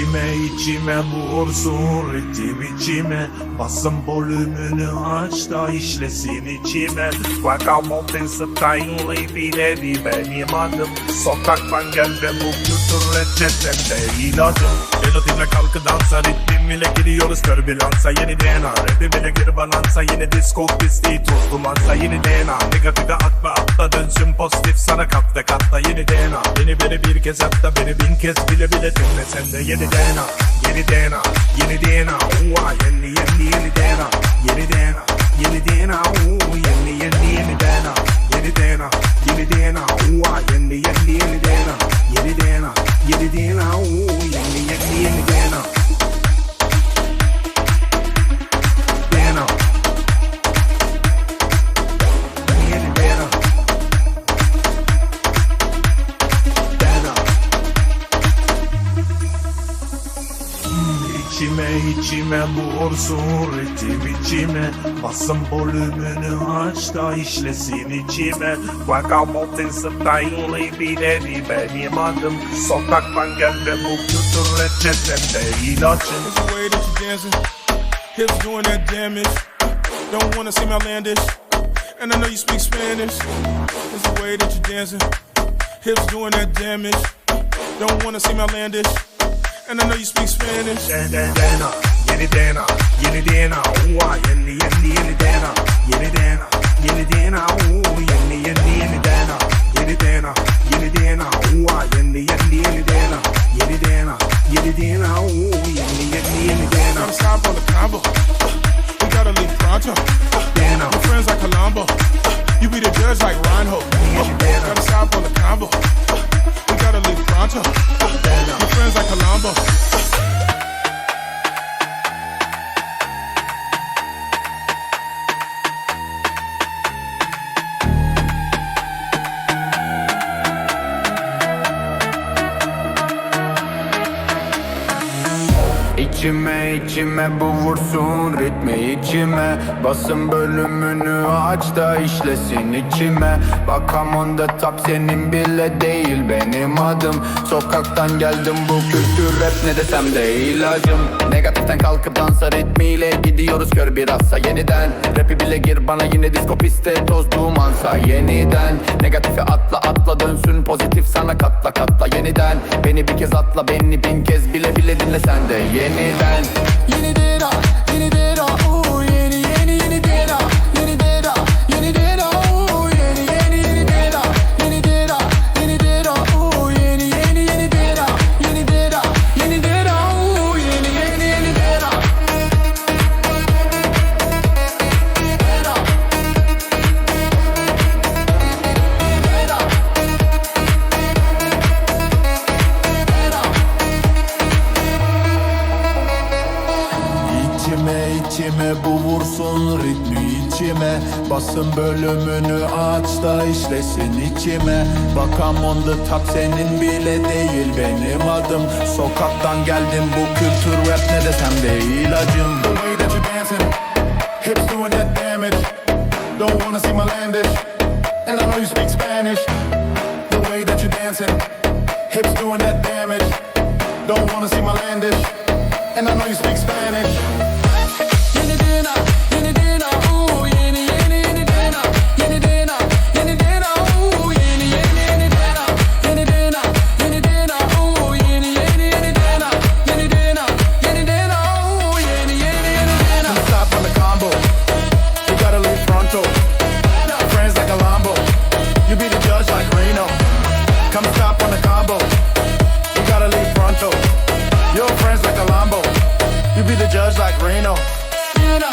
İçime içime vursun ritim içime. Basın volümünü aç da işlesin içime. Vagabondin style'ı bileri benim adım. Sokaktan geldim bu kültür reçetemde ilacım Melodiyle kalkı dansa ritmim ile giriyoruz türbülansa Yeni DNA rapim ile gir balansa. Yeni disco pisliği toz dumansa Yeni DNA negatife dönsün pozitif sana katta katta Yeni DNA beni beni bir kez hatta beni bin kez bile bile dinle sen de Yeni DNA yeni DNA yeni DNA Uva yeni yeni yeni DNA Yeni DNA yeni DNA Uva yeni yeni yeni DNA Yeni DNA yeni DNA Uva yeni yeni İçime içime vursun ritim içime. Basın volümünü aç da işlesin içime. Vagabondin style'ı bileri benim adım. Sokaktan geldim bu kültür reçetemde ilacım. It's the way that you dancing, hips doing that damage. Don't wanna seem outlandish, and I know you speak Spanish. It's the way that you dancing, hips doing that damage. Don't wanna seem outlandish, and I know you speak Spanish. DNA, yeni DNA, yeni DNA, uva yeni yeni yeni DNA, yeni DNA, yeni DNA, uva yeni yeni yeni DNA, yeni DNA, yeni DNA, uva yeni yeni yeni DNA, yeni DNA, yeni DNA, uva yeni yeni yeni DNA, Gotta stop on the combo. We gotta leave pronto. İçime içime bu vursun ritmi içime. Basın bölümünü aç da işlesin içime. Bakam on the top senin bile değil benim adım. Sokaktan geldim bu kültür rap ne desem de ilacım. Negatiften kalkıp dansa ritmiyle gidiyoruz kör bir assa yeniden. Rapi bile gir bana yine disco piste toz dumansa yeniden. Negatife atla atla dönsün pozitif sana katla katla yeniden. Beni bir kez atla beni bin kez bile bile dinle sen de Yeni dera, yeni dera, bu vursun ritmi içime Basın bölümünü aç da işlesin içime Bakam on the top senin bile değil benim adım Sokaktan geldim bu kültür rap ne desem de ilacım The way that you dancing, hips doing that damage. Don't wanna see my landish, and I know you speak Spanish. The way that you dancing, hips doing that damage. Don't wanna see my landish, and I know you speak Spanish. Stop on the combo, we gotta leave pronto. Your friends like a Lambo, you be the judge like Reno. Dera,